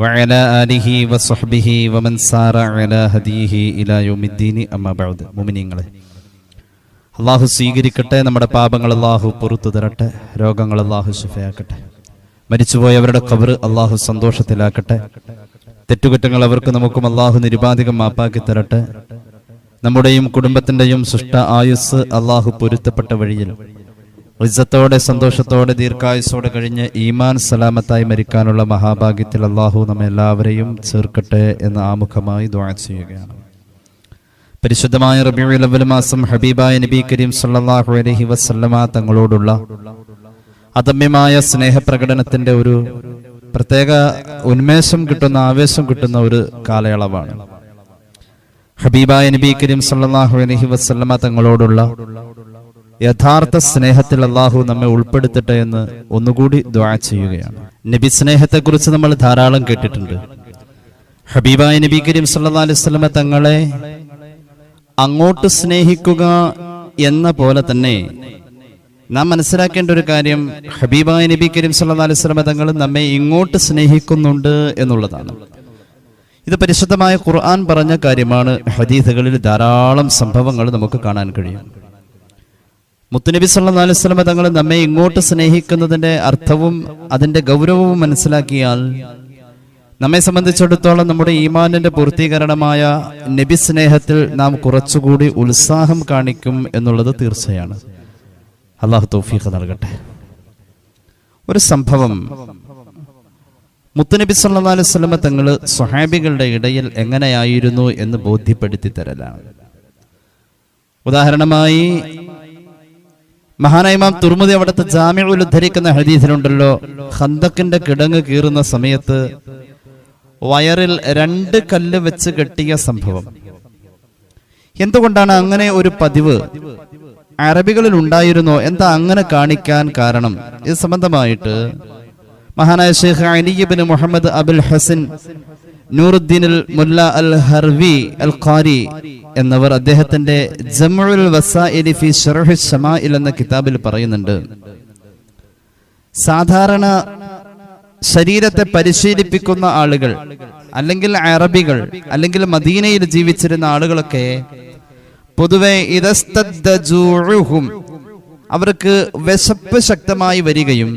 وعلى آله وصحبه ومن سار على هديه إلى يوم الدين أما بعد മുമിനീങ്ങളെ അള്ളാഹു സ്വീകരിക്കട്ടെ നമ്മുടെ പാപങ്ങൾ അള്ളാഹു പുറത്തു തരട്ടെ രോഗങ്ങൾ അള്ളാഹു ശുഭയാക്കട്ടെ മരിച്ചുപോയവരുടെ കബർ അള്ളാഹു സന്തോഷത്തിലാക്കട്ടെ തെറ്റുകുറ്റങ്ങൾ അവർക്ക് നമുക്കും അള്ളാഹു നിരുപാധികം മാപ്പാക്കി തരട്ടെ നമ്മുടെയും കുടുംബത്തിന്റെയും സൃഷ്ട ആയുസ് അള്ളാഹു പൊരുത്തപ്പെട്ട വഴിയിൽ ഇജ്ജത്തോടെ സന്തോഷത്തോടെ ദീർഘായുസോടെ കഴിഞ്ഞ് ഈമാൻ സലാമത്തായി മരിക്കാനുള്ള മഹാഭാഗ്യത്തിൽ അള്ളാഹു നമ്മെ എല്ലാവരെയും ചേർക്കട്ടെ എന്ന് ആമുഖമായി ദ്വാ ചെയ്യുകയാണ്. പരിശുദ്ധമായ റബിയുൽ അവൽ മാസം ഹബീബായ നബി കരീം സല്ലാഹു അലഹി വസല്ലമ തങ്ങളോടുള്ള അദമ്യമായ സ്നേഹപ്രകടനത്തിന്റെ ഒരു പ്രത്യേക ഉന്മേഷം കിട്ടുന്ന ആവേശം കിട്ടുന്ന ഒരു കാലയളവാണ്. ഹബീബായ നബി കരീം സല്ലാഹു അലഹി വസല്ലമ തങ്ങളോടുള്ള യഥാർത്ഥ സ്നേഹത്തിൽ അള്ളാഹു നമ്മെ ഉൾപ്പെടുത്തട്ടെ എന്ന് ഒന്നുകൂടി ദ്വാ ചെയ്യുകയാണ്. നബി സ്നേഹത്തെക്കുറിച്ച് നമ്മൾ ധാരാളം കേട്ടിട്ടുണ്ട്. ഹബീബായ നബി കരീം സല്ലല്ലാഹു അലൈഹി വസല്ലമ തങ്ങളെ അങ്ങോട്ട് സ്നേഹിക്കുക എന്ന പോലെ തന്നെ നാം മനസ്സിലാക്കേണ്ട ഒരു കാര്യം ഹബീബായ നബി കരീം സല്ലാ അലൈഹി വസല്ലമ തങ്ങൾ നമ്മെ ഇങ്ങോട്ട് സ്നേഹിക്കുന്നുണ്ട് എന്നുള്ളതാണ്. ഇത് പരിശുദ്ധമായ ഖുർആൻ പറഞ്ഞ കാര്യമാണ്. ഹദീസുകളിൽ ധാരാളം സംഭവങ്ങൾ നമുക്ക് കാണാൻ കഴിയും. മുത്തുനബി സല്ലല്ലാഹു അലൈഹി വസല്ലമ തങ്ങൾ നമ്മെ ഇങ്ങോട്ട് സ്നേഹിക്കുന്നതിന്റെ അർത്ഥവും അതിന്റെ ഗൗരവവും മനസ്സിലാക്കിയാൽ നമ്മെ സംബന്ധിച്ചിടത്തോളം നമ്മുടെ ഈമാനിന്റെ പൂർത്തീകരണമായ നബി സ്നേഹത്തിൽ നാം കുറച്ചുകൂടി ഉത്സാഹം കാണിക്കും എന്നുള്ളത് തീർച്ചയാണ്. അള്ളാഹു തൗഫീഖ് നൽകട്ടെ. ഒരു സംഭവം. മുത്തുനബി സല്ലല്ലാഹു അലൈഹി വസല്ലമ തങ്ങൾ സ്വഹാബികളുടെ ഇടയിൽ എങ്ങനെയായിരുന്നു എന്ന് ബോധ്യപ്പെടുത്തി തരലാണ്. ഉദാഹരണമായി മഹാനായ ഇമാം തുർമുദി അവിടുത്തെ ജാമ്യയിൽ ഉദ്ധരിക്കുന്ന ഹദീസിലുണ്ടല്ലോ ഹന്തക്കിന്റെ കിടങ്ങ് കീറുന്ന സമയത്ത് വയറിൽ രണ്ട് കല്ല് വെച്ച് കെട്ടിയ സംഭവം. എന്തുകൊണ്ടാണ് അങ്ങനെ ഒരു പതിവ്? അറബികളിൽ ഉണ്ടായിരുന്നോ? എന്താ അങ്ങനെ കാണിക്കാൻ കാരണം? ഇത് സംബന്ധമായിട്ട് മഹാനായ ഷെയ്ഖ് അലിബിൻ മുഹമ്മദ് അബുൽ ഹസൻ നൂറുദ്ദീൻ മുല്ല അൽ ഹർവി അൽ ഖാരി എന്നവർ അദ്ദേഹത്തിന്റെ ഫി എന്ന കിതാബിൽ പറയുന്നുണ്ട്. സാധാരണ ശരീരത്തെ പരിശീലിപ്പിക്കുന്ന ആളുകൾ അല്ലെങ്കിൽ അറബികൾ അല്ലെങ്കിൽ മദീനയിൽ ജീവിച്ചിരുന്ന ആളുകളൊക്കെ പൊതുവെ അവർക്ക് വിശപ്പ് ശക്തമായി വരികയും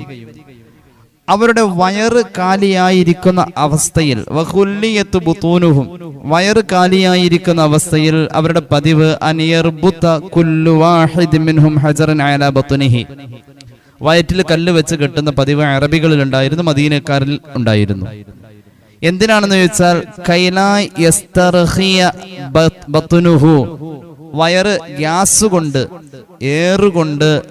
അവരുടെ വയറ് കാലിയായിരിക്കുന്ന അവസ്ഥയിൽ വഹുല്ലിയത്ത് ബുത്തൂനുഹും വയറ് കാലിയായിരിക്കുന്ന അവസ്ഥയിൽ അവരുടെ പതിവ് അനിയർബുത്ത കുല്ലു വാഹിദ് മിൻഹും ഹജറൻ അലാ ബത്തുനിഹി. വയറ്റിൽ കല്ല് വെച്ച് കെട്ടുന്ന പതിവ് അറബികളിൽ ഉണ്ടായിരുന്നു മദീനക്കാരിൽ ഉണ്ടായിരുന്നു. എന്തിനാണെന്ന് ചോദിച്ചാൽ കൈലായ് ബത്തുനുഹു. വയറ് ഗ്യാസ് കൊണ്ട് ഏറുകൊണ്ട്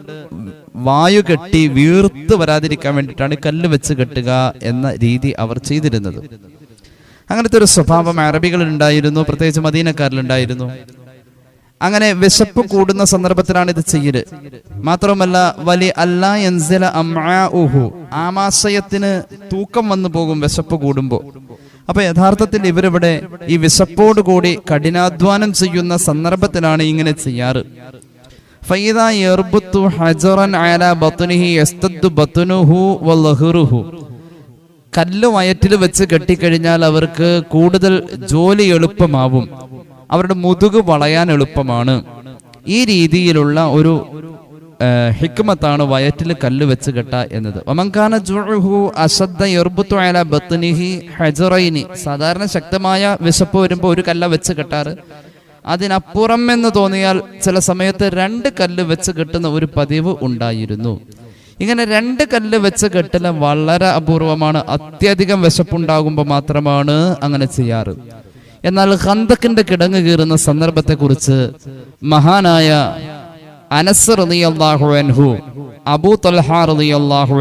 വായു കെട്ടി വീർത്ത് വരാതിരിക്കാൻ വേണ്ടിയിട്ടാണ് കല്ല് വെച്ച് കെട്ടുക എന്ന രീതി അവർ ചെയ്തിരുന്നത്. അങ്ങനത്തെ ഒരു സ്വഭാവം അറബികളിൽ ഉണ്ടായിരുന്നു പ്രത്യേകിച്ച് മദീനക്കാരിലുണ്ടായിരുന്നു. അങ്ങനെ വിശപ്പ് കൂടുന്ന സന്ദർഭത്തിലാണ് ഇത് ചെയ്യൽ. മാത്രമല്ല വലി അല്ലാ ആമാശയത്തിന് തൂക്കം വന്നു പോകും വിശപ്പ് കൂടുമ്പോ. അപ്പൊ യഥാർത്ഥത്തിൽ ഇവരിവിടെ ഈ വിശപ്പോടുകൂടി കഠിനാധ്വാനം ചെയ്യുന്ന സന്ദർഭത്തിലാണ് ഇങ്ങനെ ചെയ്യാറ്. ഫൈദാ യസ്തദ്ദു കല്ല് വയറ്റിൽ വെച്ച് കെട്ടിക്കഴിഞ്ഞാൽ അവർക്ക് കൂടുതൽ ജോലി എളുപ്പമാവും. അവരുടെ മുതുക് വളയാൻ എളുപ്പമാണ്. ഈ രീതിയിലുള്ള ഒരു ഹിക്മത്താണ് വയറ്റിൽ കല്ല് വെച്ച് കെട്ട എന്നത്. ഹജറൈനി. സാധാരണ ശക്തമായ വിശപ്പ് വരുമ്പോൾ ഒരു കല്ല വെച്ച് കെട്ടാറ്. അതിനപ്പുറം എന്ന് തോന്നിയാൽ ചില സമയത്ത് രണ്ട് കല്ല് വെച്ച് കെട്ടുന്ന ഒരു പതിവ് ഉണ്ടായിരുന്നു. ഇങ്ങനെ രണ്ട് കല്ല് വെച്ച് കെട്ടൽ വളരെ അപൂർവമാണ്. അത്യധികം വിശപ്പുണ്ടാകുമ്പോൾ മാത്രമാണ് അങ്ങനെ ചെയ്യാറ്. എന്നാൽ ഹന്തക്കിന്റെ കിടങ്ങ് കീറുന്ന സന്ദർഭത്തെക്കുറിച്ച് മഹാനായ അനസ് റളിയല്ലാഹു അൻഹു അബൂ തൽഹ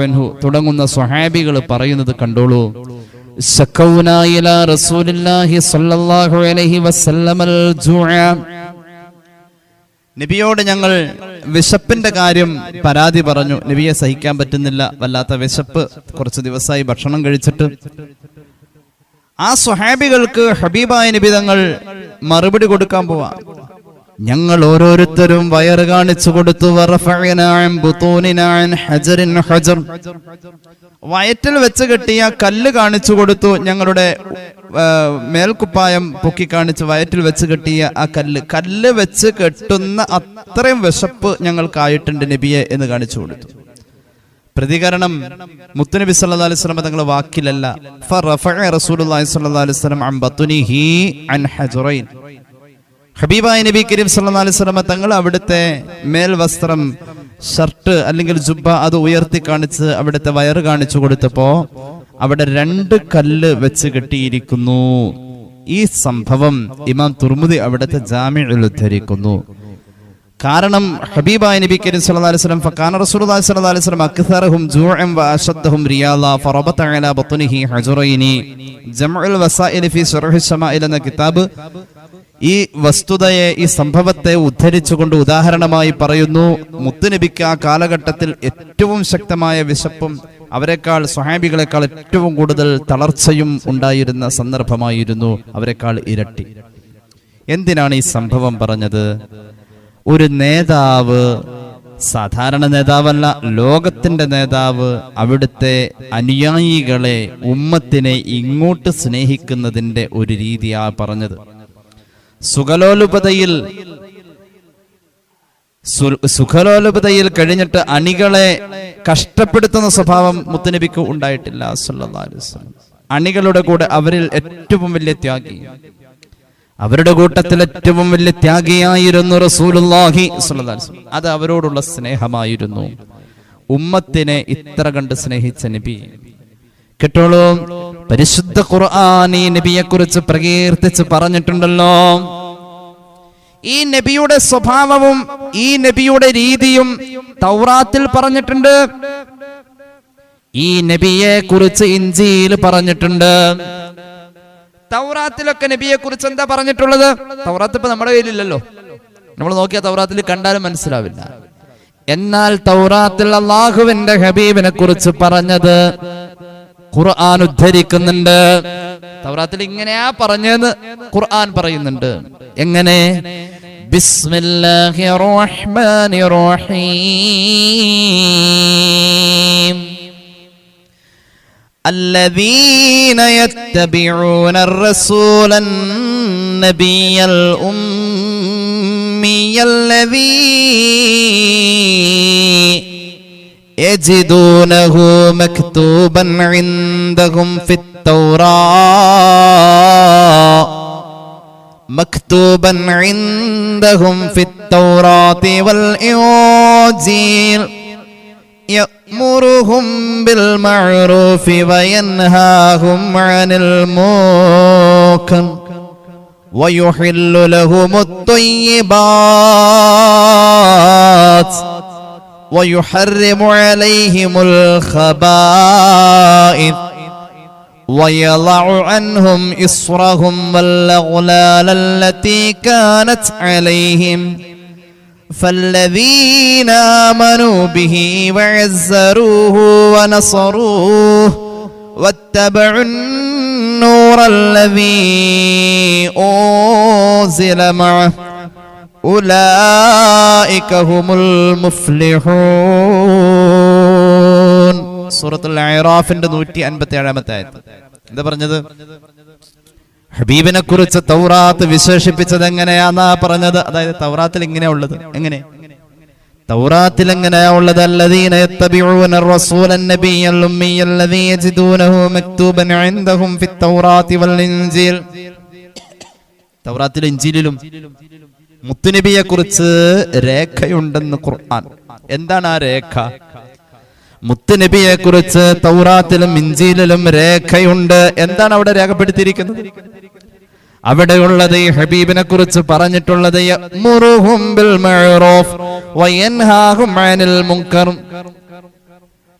അൻഹു തുടങ്ങുന്ന സ്വഹാബികൾ പറയുന്നത് കണ്ടോളൂ. شكونا إلى رسول الله صلى الله عليه وسلم الجوع നബിയോട് ഞങ്ങൾ വിശപ്പിന്റെ കാര്യം പരാതി പറഞ്ഞു നബിയെ സഹിക്കാൻ പറ്റുന്നില്ല വല്ലാത്ത വിശപ്പ് കുറച്ച് ദിവസമായി ഭക്ഷണം കഴിച്ചിട്ട് ആ സ്വഹാബികൾക്ക് ഹബീബായ നബി തങ്ങൾ മറുപടി കൊടുക്കാൻ പോവാ ഞങ്ങൾ ഓരോരുത്തരും വയറ് കാണിച്ചു കൊടുത്തു. വയറ്റിൽ വെച്ച് കെട്ടിയ കല്ല് കാണിച്ചു കൊടുത്തു. ഞങ്ങളുടെ മേൽക്കുപ്പായം പൊക്കി കാണിച്ച് വയറ്റിൽ വെച്ച് കെട്ടിയ ആ കല്ല്. കല്ല് വെച്ച് കെട്ടുന്ന അത്രയും വിശപ്പ് ഞങ്ങൾക്കായിട്ടുണ്ട് നബിയെ എന്ന് കാണിച്ചു കൊടുത്തു. പ്രതികരണം മുത്തുനബി സല്ലല്ലാഹു അലൈഹി തങ്ങളുടെ വാക്കിലല്ല. ഹബീബായ നബി കരീം സല്ലല്ലാഹു അലൈഹി വസല്ലം തങ്ങൾ അവിടുത്തെ മേൽവസ്ത്രം ഷർട്ട് അല്ലെങ്കിൽ ജുബ്ബ അത് ഉയർത്തി കാണിച്ച് അവിടുത്തെ വയറ് കാണിച്ചു കൊടുത്തപ്പോ അവിടെ രണ്ട് കല്ല് വെച്ച് കെട്ടിയിരിക്കുന്നു. ഈ സംഭവം ഇമാം തുർമുദി അവിടുത്തെ ജാമ്യയിൽ ഉദ്ധരിക്കുന്നു. കാരണം ഹബീബായ നബി കരീം സല്ലല്ലാഹു അലൈഹി വസല്ലം ഫകാന റസൂലുള്ളാഹി സ്വല്ലല്ലാഹു അലൈഹി വസല്ലം അക്സറഹും ജൂഅൻ വഅശദ്ദഹും റിയാള ഫറബത അലാ ബത്നിഹി ഹജറൈനി. ജംഉൽ വസായിൽ ഫി ശർഹ് ശമാഇൽ എന്ന കിതാബ് ഈ വസ്തുതയെ ഈ സംഭവത്തെ ഉദ്ധരിച്ചുകൊണ്ട് ഉദാഹരണമായി പറയുന്നു മുത്തുനബിക്ക് ആ കാലഘട്ടത്തിൽ ഏറ്റവും ശക്തമായ വിശപ്പും അവരെക്കാൾ സ്വഹാബികളെക്കാൾ ഏറ്റവും കൂടുതൽ തളർച്ചയും ഉണ്ടായിരുന്ന സന്ദർഭമായിരുന്നു അവരെക്കാൾ ഇരട്ടി. എന്തിനാണ് ഈ സംഭവം പറഞ്ഞത്? ഒരു നേതാവ് സാധാരണ നേതാവല്ല ലോകത്തിന്റെ നേതാവ് അവിടുത്തെ അനുയായികളെ ഉമ്മത്തിനെ ഇങ്ങോട്ട് സ്നേഹിക്കുന്നതിന്റെ ഒരു രീതിയാ പറഞ്ഞത്. സുഖലോലുപതയിൽ സുഖലോലുപതയിൽ കഴിഞ്ഞിട്ട് അണികളെ കഷ്ടപ്പെടുത്തുന്ന സ്വഭാവം മുത്തനബിക്ക് ഉണ്ടായിട്ടില്ല. അണികളുടെ കൂടെ അവരിൽ ഏറ്റവും വലിയ ത്യാഗി അവരുടെ കൂട്ടത്തിൽ ഏറ്റവും വലിയ ത്യാഗിയായിരുന്നു റസൂലുല്ലാഹി. അത് അവരോടുള്ള സ്നേഹമായിരുന്നു ഉമ്മത്തിനെ ഇത്ര കണ്ട് സ്നേഹിച്ച നബി കേട്ടോളൂ. പരിശുദ്ധ ഖുർആൻ ഈ നബിയെ കുറിച്ച് പ്രകീർത്തിച്ച് പറഞ്ഞിട്ടുണ്ടല്ലോ. ഈ നബിയുടെ സ്വഭാവവും ഈ നബിയുടെ രീതിയും തൗറാത്തിൽ പറഞ്ഞിട്ടുണ്ട്. ഈ നബിയെ കുറിച്ച് ഇഞ്ചിയിൽ പറഞ്ഞിട്ടുണ്ട്. തൗറാത്തിലൊക്കെ നബിയെ കുറിച്ച് എന്താ പറഞ്ഞിട്ടുള്ളത്? തൗറാത്ത് ഇപ്പൊ നമ്മുടെ കയ്യിലില്ലല്ലോ. നമ്മൾ നോക്കിയ തൗറാത്തിൽ കണ്ടാലും മനസ്സിലാവില്ല. എന്നാൽ തൗറാത്തിൽ അള്ളാഹുവിന്റെ ഹബീബിനെ കുറിച്ച് പറഞ്ഞത് ഖുർആൻ ഉദ്ധരിക്കുന്നുണ്ട് തൗറാത്തിൽ ഇങ്ങനെയാ പറഞ്ഞതെന്ന് ഖുർആൻ പറയുന്നുണ്ട് എങ്ങനെ ബിസ്മില്ലാഹിർ റഹ്മാനിർ റഹീം الذين يتبعون الرسول النبي الأمي الذي يجدونه مكتوبا عندهم في التوراة. مكتوبا عندهم في التوراة والإنجيل. يأمرهم بالمعروف وينهاهم عن المنكر. ويحل لهم الطيبات. ويحرم عليهم الخبائث ويضع عنهم إصرهم والأغلال التي كانت عليهم فالذين آمنوا به وعزروه ونصروه واتبعوا النور الذي أنزل معه സൂറത്തുൽ ഐറാഫിന്റെ നൂറ്റി അൻപത്തി ഏഴാമത്തെ എന്താ പറഞ്ഞത്? ഹബീബിനെ കുറിച്ച് തൗറാത്ത് വിശേഷിപ്പിച്ചത് എങ്ങനെയാന്നാ പറഞ്ഞത്? അതായത് തൗറാത്തിൽ ഇങ്ങനെ ഉള്ളത്. എങ്ങനെ? തൗറാത്തിൽ എങ്ങനെയാ ഉള്ളത്? അല്ലദീന യത്തബിഊന റസൂല നബിയ അൽഉമ്മിയ അല്ലദീ യജിദൂനഹു മക്തൂബൻ ഇൻദഹും ഫിത്തൗറാത്തി വൽ ഇൻജീൽ. തൗറാത്തിലും ഇൻജീലിലും മുത്തുനബിയെ കുറിച്ച് രേഖയുണ്ടെന്ന് ഖുർആൻ. എന്താണ് ആ രേഖ? മുത്തുനബിയെ കുറിച്ച് തൗറാത്തിലും ഇഞ്ചിയിലും രേഖയുണ്ട്. എന്താണ് അവിടെ രേഖപ്പെടുത്തിയിരിക്കുന്നത്? അവിടെയുള്ളത് ഹബീബിനെ കുറിച്ച് പറഞ്ഞിട്ടുള്ളത്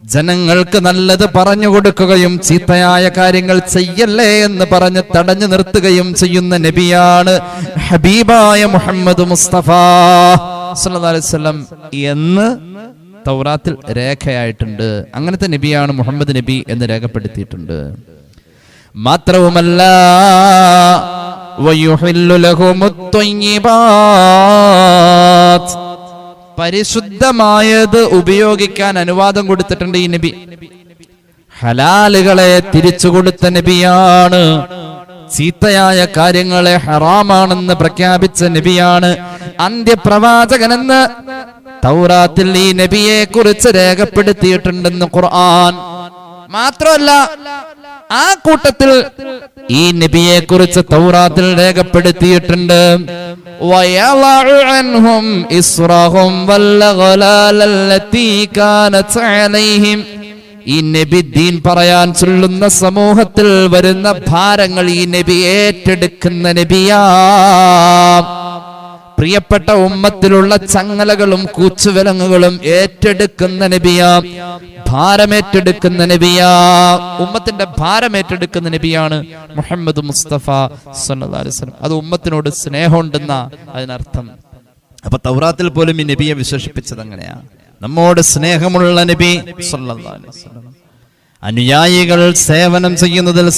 ജനങ്ങൾക്ക് നല്ലത് പറഞ്ഞു കൊടുക്കുകയും ചീത്തയായ കാര്യങ്ങൾ ചെയ്യല്ലേ എന്ന് പറഞ്ഞ് തടഞ്ഞു നിർത്തുകയും ചെയ്യുന്ന നബിയാണ് ഹബീബായ മുഹമ്മദ് മുസ്തഫ. വസല്ലം എന്ന് തൗറാത്തിൽ രേഖയായിട്ടുണ്ട്. അങ്ങനത്തെ നബിയാണ് മുഹമ്മദ് നബി എന്ന് രേഖപ്പെടുത്തിയിട്ടുണ്ട്. മാത്രവുമല്ല വയുഹില്ലു ലഹുമുത് ത്വയ്യിബാത്ത്. പരിശുദ്ധമായത് ഉപയോഗിക്കാൻ അനുവാദം കൊടുത്തിട്ടുണ്ട് ഈ നബി. ഹലാലുകളെ തിരിച്ചു കൊടുത്ത നബിയാണ്. ചീത്തയായ കാര്യങ്ങളെ ഹറാമാണെന്ന് പ്രഖ്യാപിച്ച നബിയാണ്. അന്ത്യപ്രവാചകനെന്ന് തൗറാത്തിൽ ഈ നബിയെ കുറിച്ച് രേഖപ്പെടുത്തിയിട്ടുണ്ടെന്ന് ഖുർആൻ. മാത്രമല്ല ആ കൂട്ടത്തിൽ ഈ നബിയെ കുറിച്ച് തൗറാത്തിൽ രേഖപ്പെടുത്തിയിട്ടുണ്ട്. ഈ നബി ദീൻ പറയാൻ ചൊല്ലുന്ന സമൂഹത്തിൽ വരുന്ന ഭാരങ്ങൾ ഈ നബി ഏറ്റെടുക്കുന്ന നബിയാ. പ്രിയപ്പെട്ട ഉമ്മത്തിലുള്ള ചങ്ങലകളും കൂച്ചുവിലങ്ങുകളും ഏറ്റെടുക്കുന്ന നബിയാ. ഭാരമേറ്റെടുക്കുന്ന നബിയാ. ഉമ്മത്തിന്റെ ഭാരമേറ്റെടുക്കുന്ന നബിയാണ് മുഹമ്മദ് മുസ്തഫ വസല്ലം. അത് ഉമ്മത്തിനോട് സ്നേഹമുണ്ടെന്ന അതിനർത്ഥം. അപ്പൊ തൗറാത്തിൽ പോലും ഈ നബിയെ വിശേഷിപ്പിച്ചത് അങ്ങനെയാ. നമ്മോട് സ്നേഹമുള്ള നബി വസല്ലം. അനുയായികൾ സേവനം ചെയ്യുന്നതിൽ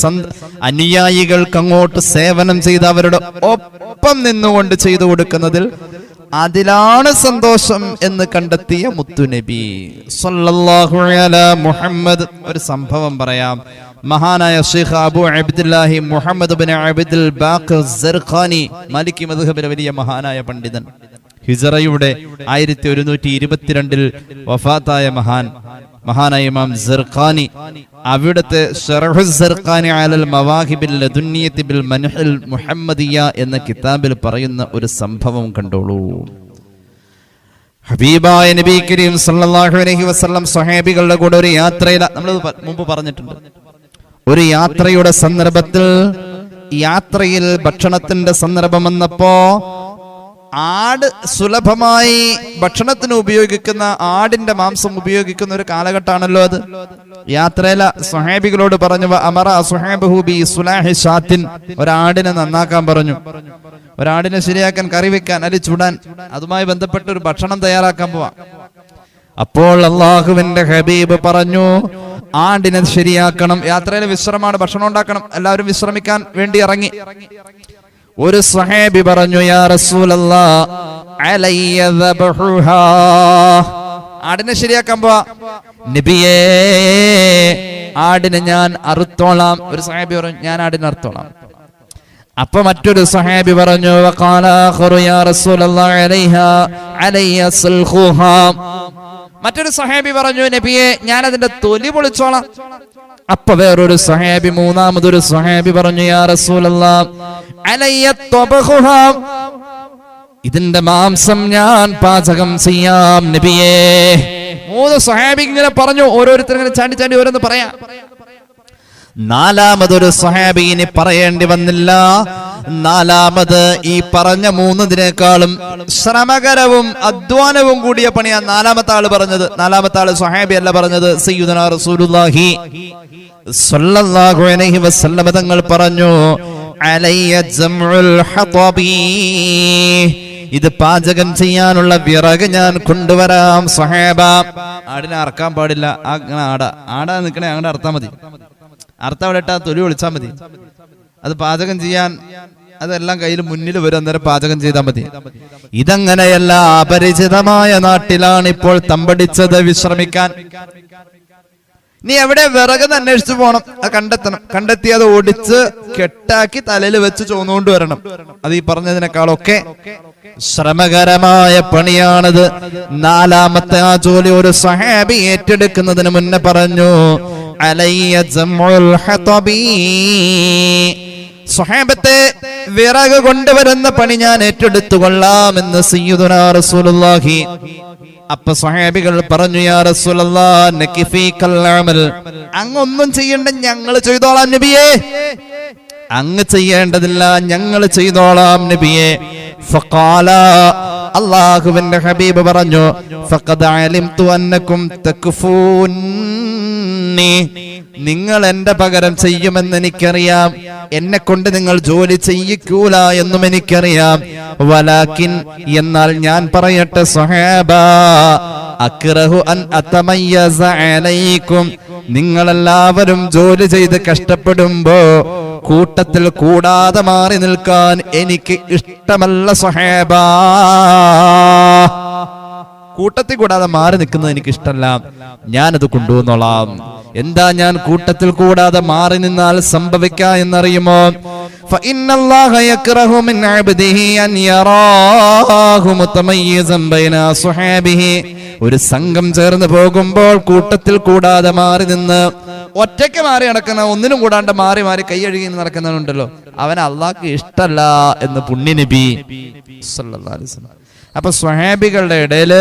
അനുയായികൾക്ക് അങ്ങോട്ട് സേവനം ചെയ്ത് അവരുടെ ഒപ്പം നിന്നുകൊണ്ട് ചെയ്തു കൊടുക്കുന്നതിൽ അതിലാണ് സന്തോഷം എന്ന് കണ്ടെത്തിയ മുത്തുനബി. മുഹമ്മദ്. ഒരു സംഭവം പറയാം. മഹാനായ ഷെയ്ഖ് അബു അബ്ദുല്ലാഹി മുഹമ്മദ് അബ്ദുൽ ബാഖർ സർഖാനി മദ്ഹബിലെ വലിയ മഹാനായ പണ്ഡിതൻ. ഹിസറയുടെ ആയിരത്തി ഒരുന്നൂറ്റി ഇരുപത്തിരണ്ടിൽ വഫാത്തായ മഹാൻ. മഹാനായ ഇമാം സിർഖാനി അവിടുത്തെ മുഹമ്മദിയ എന്ന കിതാബിൽ പറയുന്ന ഒരു സംഭവം കണ്ടോളൂ. ഹബീബായ നബി കരീം സല്ലല്ലാഹു അലൈഹി വസല്ലം സ്വഹാബികളുടെ കൂടെ ഒരു യാത്രയിൽ നമ്മൾ മുമ്പ് പറഞ്ഞിട്ടുണ്ട്. ഒരു യാത്രയുടെ സന്ദർഭത്തിൽ യാത്രയിൽ ഭക്ഷണത്തിന്റെ സന്ദർഭം വന്നപ്പോ ആട് സുലഭമായി ഭക്ഷണത്തിന് ഉപയോഗിക്കുന്ന ആടിന്റെ മാംസം ഉപയോഗിക്കുന്ന ഒരു കാലഘട്ടമാണല്ലോ അത്. യാത്രയില സുഹേബികളോട് പറഞ്ഞു അമറ സുഹേബഹു ബി സുലാഹി ഷാത്തിൻ. ഒരാടിനെ നന്നാക്കാൻ പറഞ്ഞു. ഒരാടിനെ ശരിയാക്കാൻ കറി വെക്കാൻ അല്ലെ ചുടാൻ അതുമായി ബന്ധപ്പെട്ട ഒരു ഭക്ഷണം തയ്യാറാക്കാൻ പോവാ. അപ്പോൾ അള്ളാഹുവിന്റെ ഹബീബ് പറഞ്ഞു ആടിനെ ശരിയാക്കണം യാത്രയിലെ വിശ്രമാണ് ഭക്ഷണം ഉണ്ടാക്കണം എല്ലാവരും വിശ്രമിക്കാൻ വേണ്ടി ഇറങ്ങി. ഒരു സഹാബി പറഞ്ഞു യാ റസൂലല്ലാ ആടിനെ ശരിയാക്കാൻ പോവാ. ആടിനെ ഞാൻ അറുത്തോളാം. ഒരു സഹാബി പറഞ്ഞു ഞാൻ ആടിനെ അറുത്തോളാം. അപ്പൊ മറ്റൊരു സഹാബി പറഞ്ഞു മറ്റൊരു സഹാബി പറഞ്ഞു നബിയെ ഞാൻ അതിന്റെ തൊലി പൊളിച്ചോളാം. അപ്പൊ വേറൊരു സഹാബി മൂന്നാമതൊരു സഹാബി പറഞ്ഞു യാ റസൂലല്ലാ ഇതിന്റെ മാംസം ഞാൻ പാചകം ചെയ്യാം നബിയേ. മൂന്ന് സഹാബി ഇങ്ങനെ പറഞ്ഞു ഓരോരുത്തർ ഇങ്ങനെ ചാണ്ടി ചാണ്ടി ഓരോന്ന് പറയാ. നാലാമതൊരു സഹാബീന് പറയേണ്ടി വന്നില്ല. നാലാമത് ഈ പറഞ്ഞ മൂന്നതിനേക്കാളും ശ്രമകരവും അധ്വാനവും കൂടിയ പണിയാ നാലാമത്തെ ആൾ പറഞ്ഞത്. നാലാമത്തെ ആൾ സഹാബി അല്ല പറഞ്ഞത്. സയ്യിദുനാ റസൂലുള്ളാഹി സ്വല്ലല്ലാഹു അലൈഹി വസല്ലമ തങ്ങൾ പറഞ്ഞു ഇത് പാചകം ചെയ്യാനുള്ള വിറക് ഞാൻ കൊണ്ടുവരാം സഹേബ. ആടിനെ അറക്കാൻ പാടില്ല. ആ അങ്ങനെ ആടാ. ആടാ നിൽക്കണേ അങ്ങോട്ട് അറുത്താ മതി. അർത്ഥ അവിടെ ഇട്ടാ തൊലി വിളിച്ചാൽ മതി. അത് പാചകം ചെയ്യാൻ അതെല്ലാം കയ്യിൽ മുന്നിൽ വരും അന്നേരം പാചകം ചെയ്താൽ മതി. ഇതങ്ങനെയല്ല അപരിചിതമായ നാട്ടിലാണ് ഇപ്പോൾ തമ്പടിച്ചത് വിശ്രമിക്കാൻ. നീ എവിടെ വിറകെന്ന് അന്വേഷിച്ചു പോണം. അത് കണ്ടെത്തണം. കണ്ടെത്തി അത് ഒടിച്ച് കെട്ടാക്കി തലയിൽ വെച്ച് ചോന്നുകൊണ്ട് വരണം. അത് ഈ പറഞ്ഞതിനേക്കാളൊക്കെ ശ്രമകരമായ പണിയാണത്. നാലാമത്തെ ആ ജോലി ഒരു സഹാബി ഏറ്റെടുക്കുന്നതിന് മുന്നേ പറഞ്ഞു അലയ്യ വിറക് കൊണ്ടുവരുന്ന പണി ഞാൻ ഏറ്റെടുത്തു കൊള്ളാമെന്ന് സയ്യിദുനാ റസൂലുള്ളാഹി അപ്പൊ സ്വഹാബികൾ പറഞ്ഞു യാ അങ്ങൊന്നും ചെയ്യണ്ട ഞങ്ങൾ ചെയ്തോളാം നബിയേ. അങ്ങ് ചെയ്യേണ്ടതില്ല ഞങ്ങൾ ചെയ്തോളാം നബിയെ. അള്ളാഹുവിന്റെ ഹബീബ് പറഞ്ഞു നിങ്ങൾ എന്റെ പകരം ചെയ്യുമെന്ന് എനിക്കറിയാം. എന്നെ കൊണ്ട് നിങ്ങൾ ജോലി ചെയ്യിക്കൂല എന്നും എനിക്കറിയാം. വലാക്കിൻ എന്നാൽ ഞാൻ പറയട്ടെ സഹാബ അക്രഹു അൻ അലൈക്കും. നിങ്ങളെല്ലാവരും ജോലി ചെയ്ത് കഷ്ടപ്പെടുമ്പോ കൂട്ടത്തിൽ കൂടാതെ മാറി നിൽക്കാൻ എനിക്ക് ഇഷ്ടമല്ല സഹേബ. കൂട്ടത്തിൽ കൂടാതെ മാറി നിൽക്കുന്നത് എനിക്ക് ഇഷ്ടമല്ല. ഞാനത് കൊണ്ടുവന്നോളാം. എന്താ ഞാൻ കൂട്ടത്തിൽ കൂടാതെ മാറി നിന്നാൽ സംഭവിക്ക എന്നറിയുമോ? ഒരു സംഘം ചേർന്ന് പോകുമ്പോൾ കൂട്ടത്തിൽ കൂടാതെ മാറി നിന്ന് ഒറ്റയ്ക്ക് മാറി നടക്കുന്ന ഒന്നിനും കൂടാണ്ട് മാറി മാറി കൈയഴുകി നടക്കുന്നവനുണ്ടല്ലോ അവൻ അള്ളാഹ്ക്ക് ഇഷ്ടല്ല എന്ന് പുണ്യനബി സല്ലല്ലാഹു അലൈഹി വസല്ലം. അപ്പൊ സ്വഹാബികളുടെ ഇടയിൽ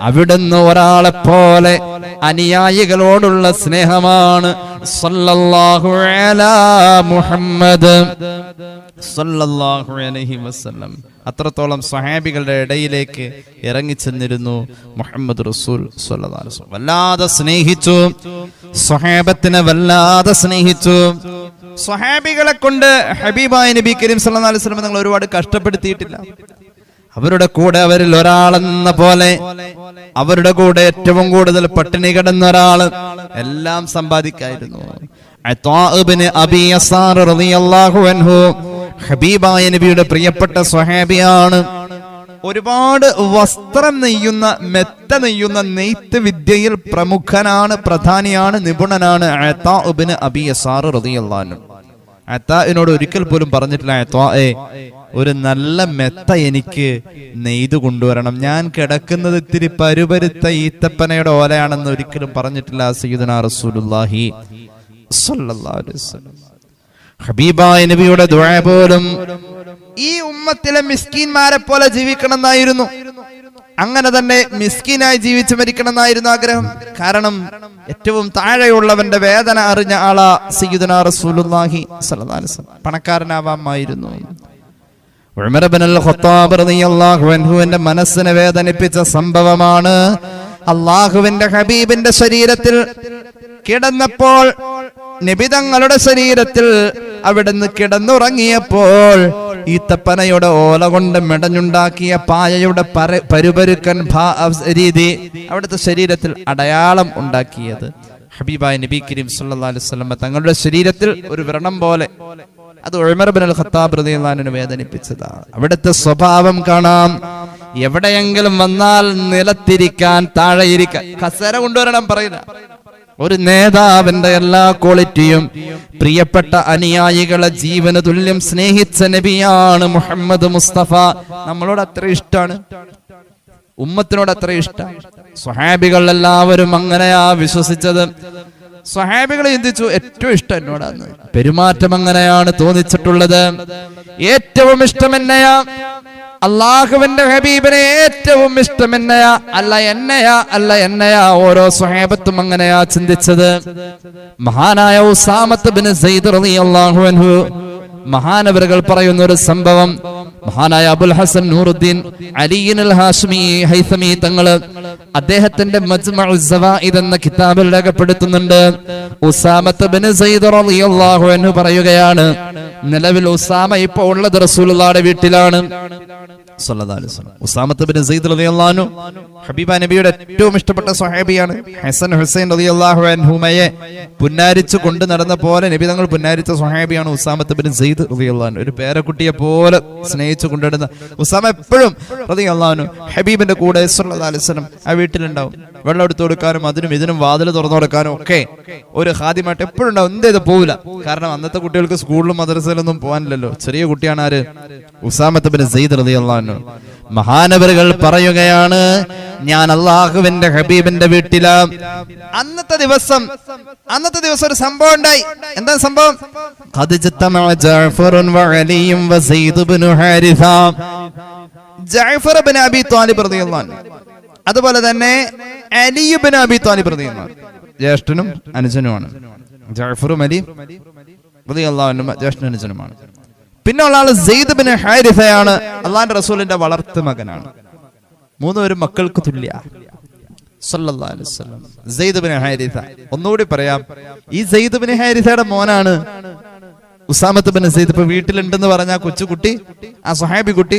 അവിടുന്ന് ഒരാളെ പോലെ അനുയായികളോടുള്ള സ്നേഹമാണ് മുഹമ്മദ്. അത്രത്തോളം സ്വഹാബികളുടെ ഇടയിലേക്ക് ഇറങ്ങിച്ചെന്നിരുന്നു മുഹമ്മദ് റസൂൽ വല്ലാതെ സ്നേഹിച്ചു. സ്വഹാബത്തിനെ വല്ലാതെ സ്നേഹിച്ചു. സ്വഹാബികളെ കൊണ്ട് ഹബീബായ നബി കരീം സല്ലാ അലൈഹി നിങ്ങൾ ഒരുപാട് കഷ്ടപ്പെടുത്തിയിട്ടില്ല. അവരുടെ കൂടെ അവരിൽ ഒരാളെന്ന പോലെ അവരുടെ കൂടെ ഏറ്റവും കൂടുതൽ പട്ടിണി കിടന്ന ഒരാൾ എല്ലാം സമ്പാദിക്കായിരുന്നു. ഹബീബായ നബിയുടെ പ്രിയപ്പെട്ട സ്വഹാബിയാണ്. ഒരുപാട് വസ്ത്രം നെയ്യുന്ന മെത്ത നെയ്യുന്ന നെയ്ത്ത് വിദ്യയിൽ പ്രമുഖനാണ് പ്രധാനിയാണ് നിപുണനാണ് അത്വാ അബിയസാർ അബീ എന്നോട് ഒരിക്കൽ പോലും പറഞ്ഞിട്ടില്ല ഒരു നല്ല മെത്ത എനിക്ക് നെയ്തു കൊണ്ടുവരണം. ഞാൻ കിടക്കുന്നത് ഇത്തിരി പരുപരുത്ത ഈത്തപ്പനയുടെ ഓലയാണെന്ന് ഒരിക്കലും പറഞ്ഞിട്ടില്ല സയ്യിദുനാ വസല്ലം. ഹബീബായ നബിയുടെ പോലും ഈ ഉമ്മത്തിലെ മിസ്കീന്മാരെ പോലെ ജീവിക്കണം എന്നായിരുന്നു അങ്ങനെ തന്നെ മിസ്കീനായി ജീവിച്ചു മരിക്കണം എന്നായിരുന്നു ആഗ്രഹം. കാരണം ഏറ്റവും താഴെയുള്ളവന്റെ വേദന അറിഞ്ഞ ആളാ സയ്യിദുനാ റസൂലുള്ളാഹി സ്വല്ലല്ലാഹു അലൈഹി വസല്ലം. പണക്കാരനാവാമായിരുന്നു. അൻഹുവിന്റെ മനസ്സിനെ വേദനിപ്പിച്ച സംഭവമാണ്. അള്ളാഹുവിന്റെ ഹബീബിന്റെ ശരീരത്തിൽ കിടന്നപ്പോൾ നിബിതങ്ങളുടെ ശരീരത്തിൽ അവിടുന്ന് കിടന്നുറങ്ങിയപ്പോൾ ഈത്തപ്പനയുടെ തപ്പനയുടെ ഓല കൊണ്ട് മെടഞ്ഞുണ്ടാക്കിയ പായയുടെ പര- പരുപരുക്കൻ രീതി അവിടുത്തെ ശരീരത്തിൽ അടയാളം ഉണ്ടാക്കിയത്. ഹബീബായ നബി കരീം സല്ലാ അലൈഹി തങ്ങളുടെ ശരീരത്തിൽ ഒരു വ്രണം പോലെ അത് ഉമർ ബിൻ അൽ ഖത്താബ് റളിയല്ലാഹുവിനെ വേദനിപ്പിച്ചതാണ് അവിടുത്തെ സ്വഭാവം കാണാം. എവിടെയെങ്കിലും വന്നാൽ നിലത്തിരിക്കാൻ താഴെ ഇരിക്കാൻ കസേര കൊണ്ടുവരണം പറയില്ല ഒരു നേതാവിന്റെ എല്ലാ ക്വാളിറ്റിയും പ്രിയപ്പെട്ട അനുയായികളെ ജീവന തുല്യം സ്നേഹിച്ച നബിയാണ് മുഹമ്മദ് മുസ്തഫ. നമ്മളോട് അത്ര ഇഷ്ടമാണ് ഉമ്മത്തിനോട് അത്ര ഇഷ്ടം സ്വഹാബികൾ എല്ലാവരും അങ്ങനെയാ വിശ്വസിച്ചത്. സ്വഹാബികൾ ചിന്തിച്ചു ഏറ്റവും ഇഷ്ടം എന്നോടാന്ന് പെരുമാറ്റം അങ്ങനെയാണ് തോന്നിച്ചിട്ടുള്ളത്. ഏറ്റവും ഇഷ്ടം എന്നെയാ? അള്ളാഹുവിന്റെ ഹബീബിനെ ഏറ്റവും ഇഷ്ടം എന്നയാ? അല്ല എന്നയാ? അല്ല എന്നയാ? ഓരോ സ്വഹേബത്തും അങ്ങനെയാ ചിന്തിച്ചത്. മഹാനായ ഉസാമത്ത് ബിൻ സയ്യിദ് റളിയല്ലാഹു അൻഹു മഹാനവരുകൾ പറയുന്ന ഒരു സംഭവം. മഹാനായ അബുൽ ഹസൻ നൂറുദ്ദീൻ അലിയിൻ അൽ ഹാഷ്മി ഹൈസമി തങ്ങൾ അദ്ദേഹത്തിന്റെ എന്ന കിതാബിൽ രേഖപ്പെടുത്തുന്നുണ്ട്. ഉസാമത്ത് ബിൻ സയ്യിദ് റളിയല്ലാഹു അൻഹു പറയുകയാണ് നിലവിൽ ഉസാമ ഇപ്പോൾ ഉള്ളത് റസൂലുള്ളാഹിയുടെ വീട്ടിലാണ്. ഹബീബ നബിയുടെ ഏറ്റവും ഇഷ്ടപ്പെട്ട സ്വഹാബിയാണ് ഹസൻ ഹുസൈൻ റളിയല്ലാഹു അൻഹുമയെ പുന്നാരിച്ചു കൊണ്ട് നടന്ന പോലെ നബി തങ്ങൾ പുന്നാരിച്ച സ്വഹാബിയാണ് ഉസാമത്ത് ബിൻ സെയ്ദ് റളിയല്ലാഹു ഒരു പേരക്കുട്ടിയെ പോലെ സ്നേഹിച്ചു കൊണ്ടിടുന്ന ഉസാമ എപ്പോഴും റളിയല്ലാഹു ഹബീബിന്റെ കൂടെ സല്ലല്ലാഹു അലൈഹി വസല്ലം ആ വീട്ടിലുണ്ടാവും. വെള്ളം എടുത്തു കൊടുക്കാനും അതിനും ഇതിനും വാതിൽ തുറന്നു കൊടുക്കാനും ഒക്കെ ഒരു ഹാദ്യമായിട്ട് എപ്പോഴും ഉണ്ടാവും. എന്ത് ചെയ്ത് പോവില്ല. കാരണം അന്നത്തെ കുട്ടികൾക്ക് സ്കൂളിലും മദ്രസയിലൊന്നും പോകാനില്ലല്ലോ. ചെറിയ കുട്ടിയാണ് ആര്? ഉസാമത്തബിന് സെയ്ദ് മഹാനവരുകൾ പറയുകയാണ് ഞാൻ അള്ളാഹുവിന്റെ ഹബീബിന്റെ വീട്ടിലാ. അന്നത്തെ ദിവസം അന്നത്തെ ദിവസം ഒരു സംഭവം ഉണ്ടായി. എന്താ സംഭവം? ജാഫർ ബിൻ അബി ത്വാലിബ് റളിയല്ലാഹു അതുപോലെ തന്നെ അലി ബിൻ അബി റളിയല്ലാഹു അൻഹു ജ്യേഷ്ഠനും അനുജനുമാണ്. ജഅഫറും അലി അൻഹു ജ്യേഷ്ഠനും അനുജനുമാണ്. പിന്നെ ഉള്ള ആൾ സെയ്ദ് ബിൻ ഹാരിഫയാണ് അള്ളാന്റെ റസൂലിന്റെ വളർത്തു മകനാണ്. മൂന്നുപേരും മക്കൾക്ക് തുല്യ. സെയ്ദ് ബിൻ ഹാരിഥ ഒന്നുകൂടി പറയാം. ഈ സെയ്ദ് ബിൻ ഹാരിഫയുടെ മോനാണ് ഉസാമത്ത് ബിൻ സെയ്ദ് ഇപ്പൊ വീട്ടിലുണ്ടെന്ന് പറഞ്ഞ കൊച്ചുകുട്ടി ആ സൊഹാബി കുട്ടി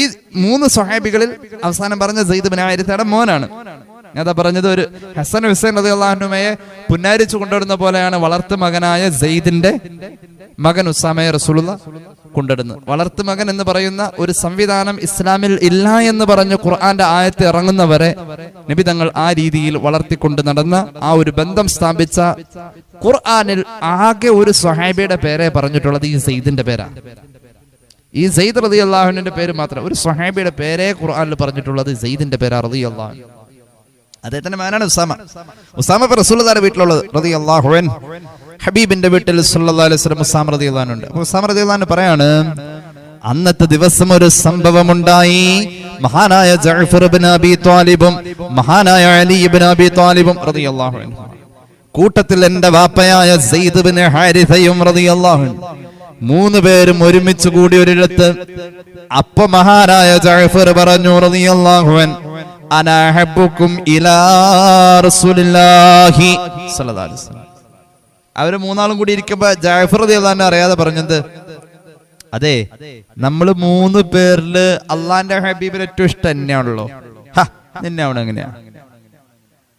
ഈ മൂന്ന് സൊഹാബികളിൽ അവസാനം പറഞ്ഞ സെയ്ദ് ബിൻ ഹാരിഥയുടെ മോനാണ്. ഞാൻ പറഞ്ഞത് ഒരു ഹസൻ ഹുസൈൻ അതി അള്ളാഹ്നുമയെ പുന്നാരിച്ചു കൊണ്ടുവരുന്ന പോലെയാണ് വളർത്തു മകനായ സെയ്ദിന്റെ മകൻ ഉസാമയെ റസൂലുള്ള കൊണ്ടിടുന്നത് വളർത്തു മകൻ എന്ന് പറയുന്ന ഒരു സംവിധാനം ഇസ്ലാമിൽ ഇല്ല എന്ന് പറഞ്ഞ് ഖുർആന്റെ ആയത്ത് ഇറങ്ങുന്നവരെ നബി തങ്ങൾ ആ രീതിയിൽ വളർത്തിക്കൊണ്ട് നടന്ന ആ ഒരു ബന്ധം സ്ഥാപിച്ച ഖുർആനിൽ ആകെ ഒരു സ്വഹാബിയുടെ പേരെ പറഞ്ഞിട്ടുള്ളത് ഈ സെയ്ദിന്റെ പേരാണ് ഈ സെയ്ദ് റതി അള്ളാഹുവിന്റെ പേര് മാത്രം. ഒരു സ്വഹാബിയുടെ പേരെ ഖുർആനിൽ പറഞ്ഞിട്ടുള്ളത് സെയ്ദിന്റെ പേരാ റതി അള്ളാഹു അദ്ദേഹത്തിന്റെ മകനാണ് ഉസാമ. ഉസാമ ഇപ്പൊ വീട്ടിലുള്ളത്. റതി ഹബീബിന്റെ വീട്ടിൽ വസല്ലം ഉസാമ റതി അള്ളഹാനുണ്ട് അപ്പൊ ഉസാമ റതി പറയാണ് അന്നത്തെ ദിവസം ഒരു സംഭവം ഉണ്ടായി മഹാനായ ജഅഫർ ഇബ്നു അബി ത്വാലിബും മഹാനായ അലി ഇബ്നു അബി ത്വാലിബും റളിയല്ലാഹു അൻഹു. കൂട്ടത്തിൽ എന്റെ വാപ്പയായ സെയ്ദ് ഇബ്നു ഹാരിസയും റളിയല്ലാഹു അൻഹു. മൂന്ന് പേരും ഒരുമിച്ച് കൂടി ഒരിടത്ത്. അപ്പൊ മഹാനായ ജഅഫർ പറഞ്ഞു റളിയല്ലാഹു അൻഹു അനാ ഹബ്ബുക്കും ഇലാ റസൂലില്ലാഹി സ്വല്ലല്ലാഹു അലൈഹി വസല്ലം അവർ മൂന്നാളും കൂടി ഇരിക്കുമ്പോ ജാഫർ റളിയല്ലാഹു അറിയാതെ പറഞ്ഞത് അതെ നമ്മൾ മൂന്ന് പേരിൽ അള്ളാന്റെ ഹബീബിന് ഏറ്റവും ഇഷ്ടം തന്നെയാണല്ലോ നിന്നെ അവിടെ എങ്ങനെയാ?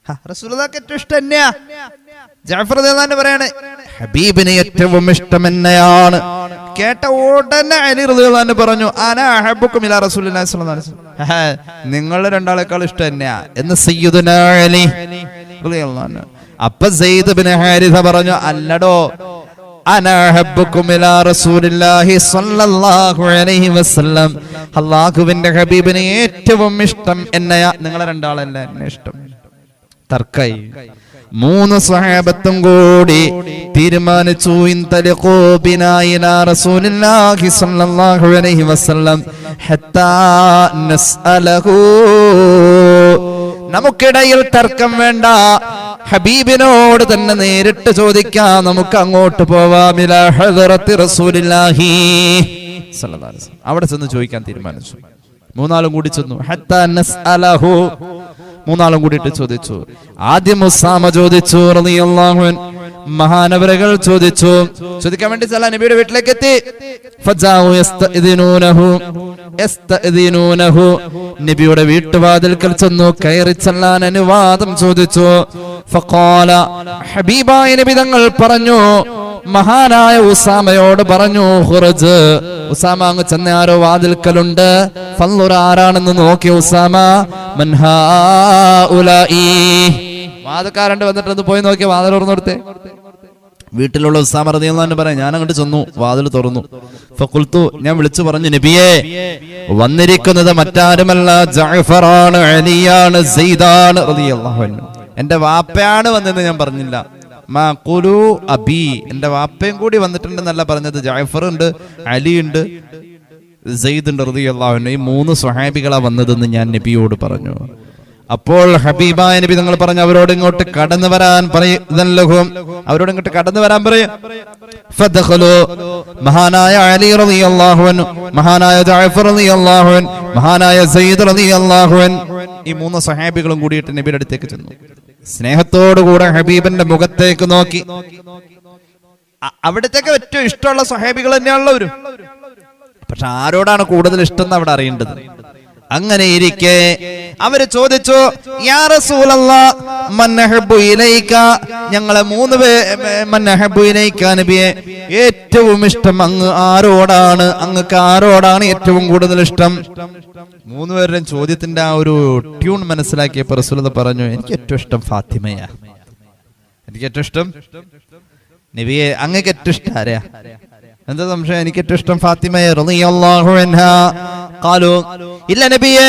ഹ, റസൂലുള്ളാഹിക്ക് ഏറ്റവും ഇഷ്ടം തന്നെയാ ജാഫർ റളിയല്ലാഹു പറയാണ് ഹബീബിന് ഏറ്റവും ഇഷ്ടം എന്നെയാണ്. കേട്ട ഉടനെ അലി റളിയല്ലാഹു പറഞ്ഞു അനാ അഹബ്ബുക്കും ഇല്ല റസൂലില്ലാഹി സ്വല്ലല്ലാഹു രണ്ടാളേക്കാൾ ഇഷ്ടം തന്നെയാ എന്ന് സയ്യിദുനാ അലി റളിയല്ലാഹു അൻഹു. അപ്പൊ സെയ്ദ് ബിൻ ഹാരിസ പറഞ്ഞു അല്ലടോ ഹബീബിന് ഏറ്റവും ഇഷ്ടം എന്നെയാ. നിങ്ങളെ രണ്ടാളല്ല എന്നെ ഇഷ്ടം? തർക്കായി. മൂന്ന് സഹാബത്തും കൂടി തീരുമാനിച്ചു. നമുക്കിടയിൽ തർക്കം വേണ്ട. ഹബീബിനോട് തന്നെ നേരിട്ട് ചോദിക്കാം. നമുക്ക് അങ്ങോട്ട് പോവാം. അവിടെ ചെന്ന് ചോദിക്കാൻ തീരുമാനിച്ചു. മൂന്നാളും കൂടി ചെന്നു. മൂന്നാളും കൂടിയിട്ട് ചോദിച്ചു. ആദ്യം ഉസാമ ചോദിച്ചു. മഹാനവരകൾ ചോദിച്ചു ചോദിക്കാൻ വേണ്ടി ചില നബിയുടെ വീട്ടിലേക്ക് എത്തി നബിയുടെ വീട്ടുവാതിൽക്കൽ ചെന്നു കയറി ചെല്ലാൻ അനുവാദം ചോദിച്ചു. ഹബീബായ നബി തങ്ങൾ പറഞ്ഞു മഹാനായ ഉസാമയോട് പറഞ്ഞു ഹുറജ് ഉസാമ അങ്ങ് ചെന്ന ആരോ വാതിൽക്കലുണ്ട്. ഫല്ലുറ ആരാണെന്ന് നോക്കി ഉസാമ. വാതക്കാരണ്ട് വന്നിട്ട് ഒന്ന് പോയി നോക്കി വാതിൽ തുറന്നെടുത്തേ വീട്ടിലുള്ള ഉസാമ റളിയല്ലാഹു പറയാം ഞാൻ അങ്ങോട്ട് ചെന്നു വാതിൽ തുറന്നു. ഫക്കുൽത്തു ഞാൻ വിളിച്ചു പറഞ്ഞു നബിയേ വന്നിരിക്കുന്നത് മറ്റാരുമല്ല ജാഫറാണ് അലിയാണ് എന്റെ വാപ്പയാണ് വന്നെന്ന് ഞാൻ പറഞ്ഞില്ല. മാ അബി. എന്റെ വാപ്പയും കൂടി വന്നിട്ടുണ്ടെന്നല്ല പറഞ്ഞത്. ജാഫർ ഉണ്ട് അലി ഉണ്ട് സെയ്ദ് ഉണ്ട് റതി അൻഹു. ഈ മൂന്ന് സ്വഹാബികളാ വന്നതെന്ന് ഞാൻ നബിയോട് പറഞ്ഞു. അപ്പോൾ ഹബീബായ നബി നിങ്ങൾ പറഞ്ഞു അവരോട് ഇങ്ങോട്ട് കടന്നു വരാൻ പറയുന്നല്ലഹും അവരോട് ഇങ്ങോട്ട് കടന്നു വരാൻ പറയും. മഹാനായ അലി റതി മഹാനായ ജഅഫർ റതി മഹാനായ സയ്യിദ് റതി ഈ മൂന്ന് സഹാബികളും കൂടിയിട്ട് നബിയുടെ അടുത്തേക്ക് ചെന്നു. സ്നേഹത്തോടു കൂടെ ഹബീബിന്റെ മുഖത്തേക്ക് നോക്കി. അവിടത്തേക്ക് ഏറ്റവും ഇഷ്ടമുള്ള സഹേബികൾ തന്നെയാണുള്ളവരും. പക്ഷെ ആരോടാണ് കൂടുതൽ ഇഷ്ടം എന്ന് അവിടെ അറിയേണ്ടത്? അങ്ങനെ ഇരിക്കെ അവർ ചോദിച്ചു ഞങ്ങളെ മൂന്ന് നബിയെ ഏറ്റവും ഇഷ്ടം അങ്ങ് ആരോടാണ്? അങ്ങക്ക് ആരോടാണ് ഏറ്റവും കൂടുതൽ ഇഷ്ടം? മൂന്ന് പേരുടെയും ചോദ്യത്തിന്റെ ആ ഒരു ട്യൂൺ മനസ്സിലാക്കിയപ്പോൾ റസൂലത പറഞ്ഞു എനിക്ക് ഏറ്റവും ഇഷ്ടം ഫാത്തിമയാ. എനിക്ക് ഏറ്റവും ഇഷ്ടം നബിയെ അങ്ങക്ക് ഏറ്റവും ഇഷ്ടം ആരെയാ? എന്താ സംശയം? എനിക്ക് ഏറ്റവും ഇഷ്ടം ഫാത്തിമയെ. റളിയല്ലാഹു അൻഹാ. ഇല്ല നബിയെ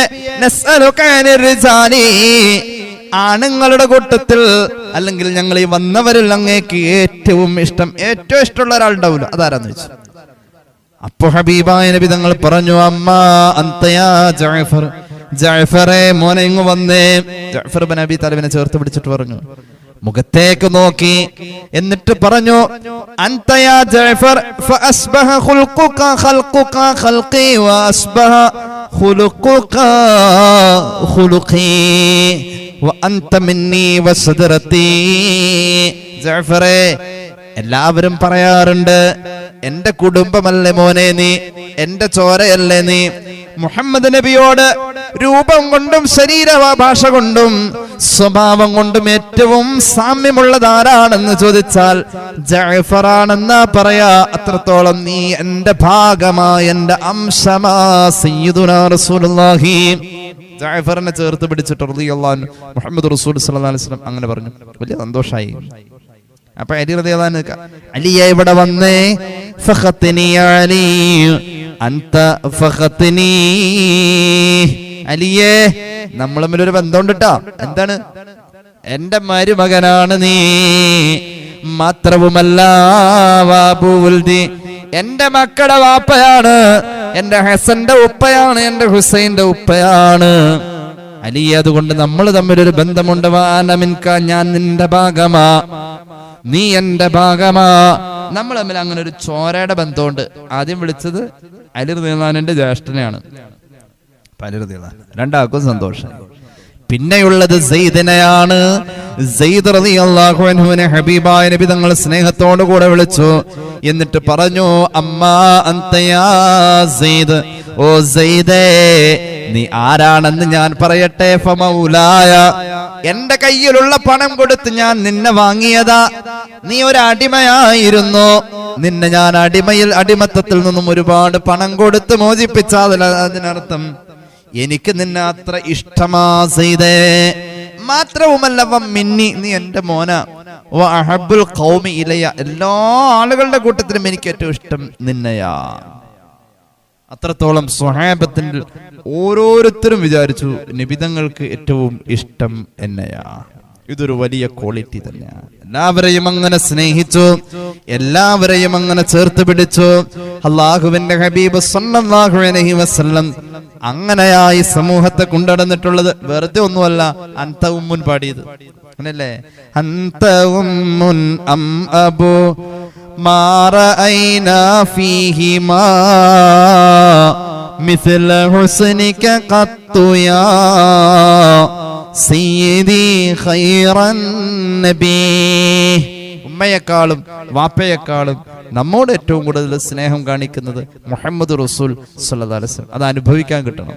ആണുങ്ങളുടെ കൂട്ടത്തിൽ അല്ലെങ്കിൽ ഞങ്ങൾ ഈ വന്നവരിൽ അങ്ങേക്ക് ഏറ്റവും ഇഷ്ടം ഏറ്റവും ഇഷ്ടമുള്ള ഒരാളുണ്ടാവില്ല. അതാരാന്ന് വെച്ചു അപ്പൊ ഹബീബായ നബി തങ്ങൾ പറഞ്ഞു അമ്മ അന്തയാ ജഅഫർ. ജാഫറെ മോനെ ഇങ്ങ് വന്നേ. ജഅഫർ ബൻ തലവിനെ ചേർത്ത് പിടിച്ചിട്ട് പറഞ്ഞു മുഖത്തേക്ക് നോക്കി. എന്നിട്ട് പറഞ്ഞു അന്തയാ ജഅഫർ ഫഅസ്ബഹ ഖുൽഖുക ഖൽഖുക ഖൽഖി വഅസ്ബഹ خلقك خلقي وأنت مني وصدرتي. زعفري എല്ലാവരും പറയാറുണ്ട് എന്റെ കുടുംബമല്ലേ മോനെ നീ? എന്റെ ചോരയല്ലേ നീ? മുഹമ്മദ് നബിയോട് രൂപം കൊണ്ടും ശരീര ഭാഷ കൊണ്ടും സ്വഭാവം കൊണ്ടും ഏറ്റവും സാമ്യമുള്ളതാരാണെന്ന് ചോദിച്ചാൽ ജഫറാണെന്നാ പറയാ. അത്രത്തോളം നീ എന്റെ ഭാഗമാ എന്റെ അംശമാ സയ്യിദുനാ റസൂലുള്ളാഹി. ജാഫറിനെ ചേർത്ത് പിടിച്ചിട്ട് മുഹമ്മദ് റസൂൽ അങ്ങനെ പറഞ്ഞു. വലിയ സന്തോഷായി. അപ്പൊ അലി നിൽക്ക അലിയ ഇവിടെ വന്നേ? അലിയേ നമ്മൾ തമ്മിൽ ഒരു ബന്ധമുണ്ട് ട്ടോ. എന്താണ്? എന്റെ മരുമകനാണ് നീ. മാത്രവുമല്ല എന്റെ മക്കളുടെ വാപ്പയാണ്. എന്റെ ഹസന്റെ ഉപ്പയാണ്. എന്റെ ഹുസൈന്റെ ഉപ്പയാണ്. അലി അതുകൊണ്ട് നമ്മൾ തമ്മിൽ ഒരു ബന്ധമുണ്ട് വാനമിൻക ഞാൻ നിന്റെ ഭാഗമാ. നീ എന്റെ ഭാഗമാ. നമ്മൾ തമ്മിൽ അങ്ങനെ ഒരു ചോരയുടെ ബന്ധമുണ്ട്. ആദ്യം വിളിച്ചത് അലി റളിയല്ലാഹുവിന്റെ ജ്യേഷ്ഠനെയാണ്. രണ്ടാൾക്കും സന്തോഷം. പിന്നെയുള്ളത് സെയ്ദിനെയാണ് ഹബീബായ നബി തങ്ങൾ സ്നേഹത്തോടു കൂടെ വിളിച്ചു. എന്നിട്ട് പറഞ്ഞു അമ്മാ അന്തയാ സെയ്ദ് ഓ സെയ്ദേ നീ ആരാണെന്ന് ഞാൻ പറയട്ടെ എന്റെ കയ്യിലുള്ള പണം കൊടുത്ത് ഞാൻ നിന്നെ വാങ്ങിയതാ. നീ ഒരു അടിമയായിരുന്നു നിന്നെ ഞാൻ അടിമയിൽ അടിമത്തത്തിൽ നിന്നും ഒരുപാട് പണം കൊടുത്ത് മോചിപ്പിച്ച അതിനർത്ഥം എനിക്ക് നിന്നെ അത്ര ഇഷ്ടമാ ചെയ്തേ മാത്രവുമല്ല മിന്നി നീ എന്റെ മോന. വ കൗമി ഇലയ. എല്ലാ ആളുകളുടെ കൂട്ടത്തിലും എനിക്ക് ഏറ്റവും ഇഷ്ടം നിന്നയാ. അത്രത്തോളം സ്വഹാബത്തിൽ ഓരോരുത്തരും വിചാരിച്ചു നിബിതങ്ങൾക്ക് ഏറ്റവും ഇഷ്ടം എന്നയാ. ഇതൊരു വലിയ ക്വാളിറ്റി തന്നെയാണ് എല്ലാവരെയും അങ്ങനെ സ്നേഹിച്ചു എല്ലാവരെയും അങ്ങനെ ചേർത്ത് പിടിച്ചു. അള്ളാഹുവിന്റെ ഹബീബ് സല്ലല്ലാഹു അലൈഹി വസല്ലം അങ്ങനെയായി സമൂഹത്തെ കൊണ്ടുനടന്നിട്ടുള്ളത് വെറുതെ ഒന്നുമല്ല അന്തവുമുൻ പാടിയത്. അങ്ങനല്ലേ? അന്തവുമുൻ അം അബു മാറ ഐന ഫീഹിമാ مثل حسنك قط يا سيدي خير النبي ഉമ്മയെക്കാളും വാപ്പയെക്കാളും നമ്മോട് ഏറ്റവും കൂടുതൽ സ്നേഹം കാണിക്കുന്നത് മുഹമ്മദ് റസൂൽ സല്ലല്ലാഹു അലൈഹി വസല്ലം അത് അനുഭവിക്കാൻ കിട്ടണം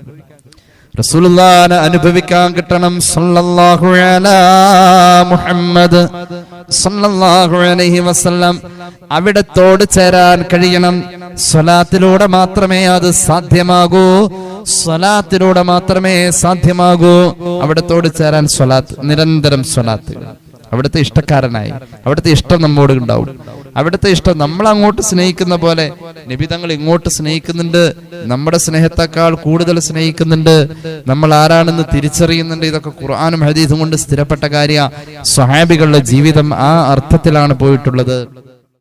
റസൂലുള്ളാനെ അനുഭവിക്കാൻ കിട്ടണം. സല്ലല്ലാഹു അലാ മുഹമ്മദ് സല്ലല്ലാഹു അലൈഹി വസല്ലം. അവിടത്തോട് ചേരാൻ കഴിയണം. സ്വലാത്തിലൂടെ മാത്രമേ അത് സാധ്യമാകൂ. സ്വലാത്തിലൂടെ മാത്രമേ സാധ്യമാകൂ. അവിടത്തോട് ചേരാൻ സ്വലാത്ത് നിരന്തരം സ്വലാത്ത്. അവിടുത്തെ ഇഷ്ടക്കാരനായി അവിടുത്തെ ഇഷ്ടം നമ്മോട് ഉണ്ടാവും. അവിടുത്തെ ഇഷ്ടം നമ്മൾ അങ്ങോട്ട് സ്നേഹിക്കുന്ന പോലെ നബി തങ്ങൾ ഇങ്ങോട്ട് സ്നേഹിക്കുന്നുണ്ട്. നമ്മുടെ സ്നേഹത്തെക്കാൾ കൂടുതൽ സ്നേഹിക്കുന്നുണ്ട്. നമ്മൾ ആരാണെന്ന് തിരിച്ചറിയുന്നുണ്ട്. ഇതൊക്കെ ഖുർആാനും ഹദീസും കൊണ്ട് സ്ഥിരപ്പെട്ട കാര്യ. സ്വഹാബികളുടെ ജീവിതം ആ അർത്ഥത്തിലാണ് പോയിട്ടുള്ളത്.